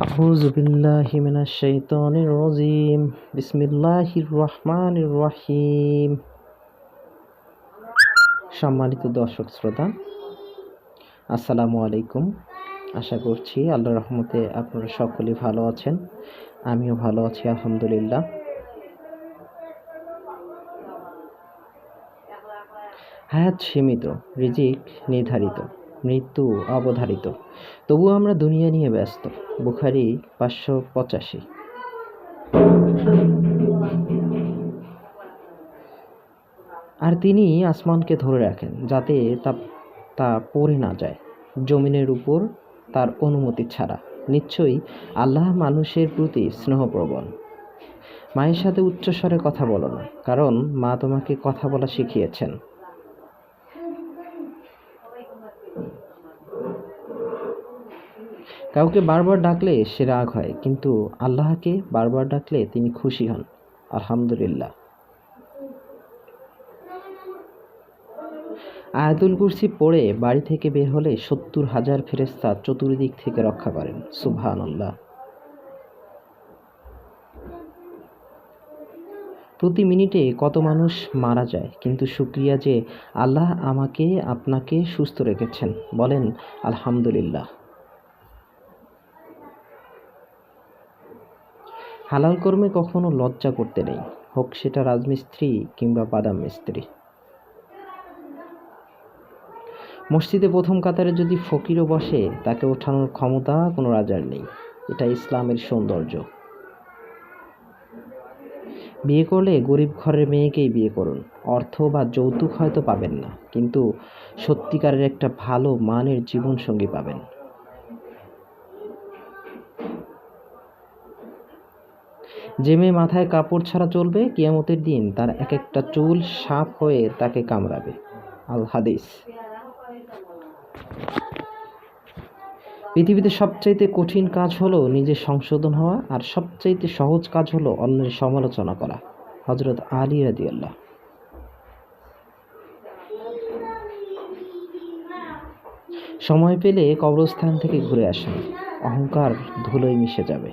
أعوذ بالله من الشيطان الرجيم بسم الله الرحمن الرحيم সম্মানিত দর্শক শ্রোতা আসসালামু আলাইকুম আশা করছি আল্লাহ রহমতে আপনারা সকলেই ভালো আছেন আমিও ভালো আছি আলহামদুলিল্লাহ হায়াত সীমিত রিজিক নির্ধারিত মৃত্যু অবধারিত। তবুও আমরা দুনিয়া নিয়ে ব্যস্ত। বুখারি পাঁচশো পঁচাশি। আর তিনি আসমানকে ধরে রাখেন, যাতে তা তা পড়ে না যায়। জমিনের উপর তার অনুমতি ছাড়া। নিশ্চয়ই আল্লাহ মানুষের প্রতি স্নেহপ্রবণ। মায়ের সাথে উচ্চস্বরে কথা বলো না, কারণ মা তোমাকে কথা বলা শিখিয়েছেন। কাউকে বারবার ডাকলে সে রাগ হয়, কিন্তু আল্লাহকে বারবার ডাকলে তিনি খুশি হন। আলহামদুলিল্লাহ। আয়াতুল কুরসি পড়ে বাড়ি থেকে বের হলে সত্তর হাজার ফেরেস্তা চতুর্দিক থেকে রক্ষা করেন। সুবহান আল্লাহ প্রতি মিনিটে কত মানুষ মারা যায়, কিন্তু শুক্রিয়া যে আল্লাহ আমাকে, আপনাকে সুস্থ রেখেছেন, বলেন আলহামদুলিল্লাহ। হালাল কর্মে কখনো লজ্জা করতে নেই। হোক সেটা রাজমিস্ত্রি কিংবা বাদাম মিস্ত্রি মসজিদে প্রথম কাতারে যদি ফকিরও বসে, তাকে ওঠানোর ক্ষমতা কোনো রাজার নেই। এটা ইসলামের সৌন্দর্য। বিয়ে করলে গরিব ঘরের মেয়েকেই বিয়ে করুন। অর্থ বা যৌতুক হয়তো পাবেন না, কিন্তু সত্যিকারের একটা ভালো মানের জীবনসঙ্গী পাবেন। মেয়ে মাথায় কাপড় ছাড়া চলবে, কিয়ামতের দিন তার এক একটা চুল সাপ হয়ে তাকে কামড়াবে। আল হাদিস। পৃথিবীতে সবচাইতে কঠিন কাজ হলো নিজের সংশোধন হওয়া, আর সবচাইতে সহজ কাজ হলো অন্যের সমালোচনা করা। হজরত আলী রাদিয়াল্লাহ সময় পেলে কবরস্থান থেকে ঘুরে আসেন। অহংকার ধুলোয় মিশে যাবে।